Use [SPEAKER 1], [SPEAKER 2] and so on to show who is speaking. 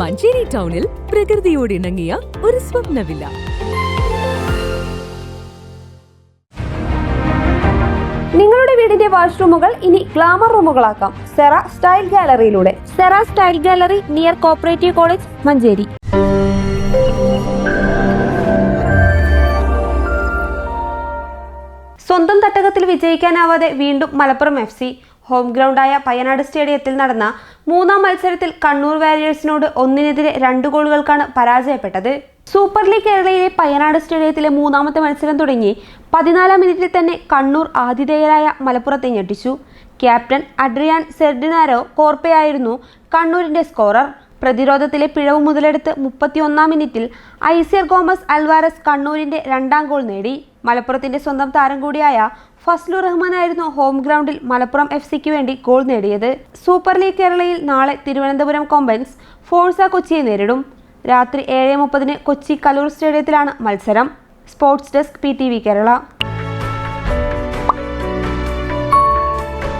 [SPEAKER 1] മഞ്ചേരി ടൗണിൽ പ്രകൃതിയോട് ഇണങ്ങിയ ഒരു സ്വപ്നവില്ല.
[SPEAKER 2] നിങ്ങളുടെ വീടിന്റെ വാഷ്റൂമുകൾ ഇനി ഗ്ലാമർ റൂമുകളാക്കാം. Sera style ഗാലറിയിലൂടെ. Sera style gallery near cooperative college Manjeri. സ്വന്തം തട്ടകത്തിൽ വിജയിക്കാനാവാതെ വീണ്ടും മലപ്പുറം എഫ് സി. ഹോം ഗ്രൗണ്ടായ പയ്യനാട് സ്റ്റേഡിയത്തിൽ നടന്ന മൂന്നാം മത്സരത്തിൽ കണ്ണൂർ വാരിയേഴ്സിനോട് ഒന്നിനെതിരെ രണ്ട് ഗോളുകൾക്കാണ് പരാജയപ്പെട്ടത്. സൂപ്പർ ലീഗ് കേരളയിലെ പയ്യനാട് സ്റ്റേഡിയത്തിലെ മൂന്നാമത്തെ മത്സരം തുടങ്ങി പതിനാലാം മിനിറ്റിൽ തന്നെ കണ്ണൂർ ആതിഥേയരായ മലപ്പുറത്തെ ഞെട്ടിച്ചു. ക്യാപ്റ്റൻ അഡ്രിയാൻ സെർഡിനാരോ കോർപ്പയായിരുന്നു കണ്ണൂരിന്റെ സ്കോറർ. പ്രതിരോധത്തിലെ പിഴവ് മുതലെടുത്ത് മുപ്പത്തിയൊന്നാം മിനിറ്റിൽ ഐസിയർ ഗോമസ് അൽവാരസ് കണ്ണൂരിന്റെ രണ്ടാം ഗോൾ നേടി. മലപ്പുറത്തിന്റെ സ്വന്തം താരം കൂടിയായ ഫസ്ലു റഹ്മാനായിരുന്നു ഹോം ഗ്രൗണ്ടിൽ മലപ്പുറം എഫ് സിക്ക് വേണ്ടി ഗോൾ നേടിയത്. സൂപ്പർ ലീഗ് കേരളയിൽ നാളെ തിരുവനന്തപുരം കോമ്പൻസ് ഫോഴ്സ കൊച്ചിയെ നേരിടും. രാത്രി ഏഴ് മുപ്പതിന് കൊച്ചി കലൂർ സ്റ്റേഡിയത്തിലാണ് മത്സരം. Sports desk P Kerala.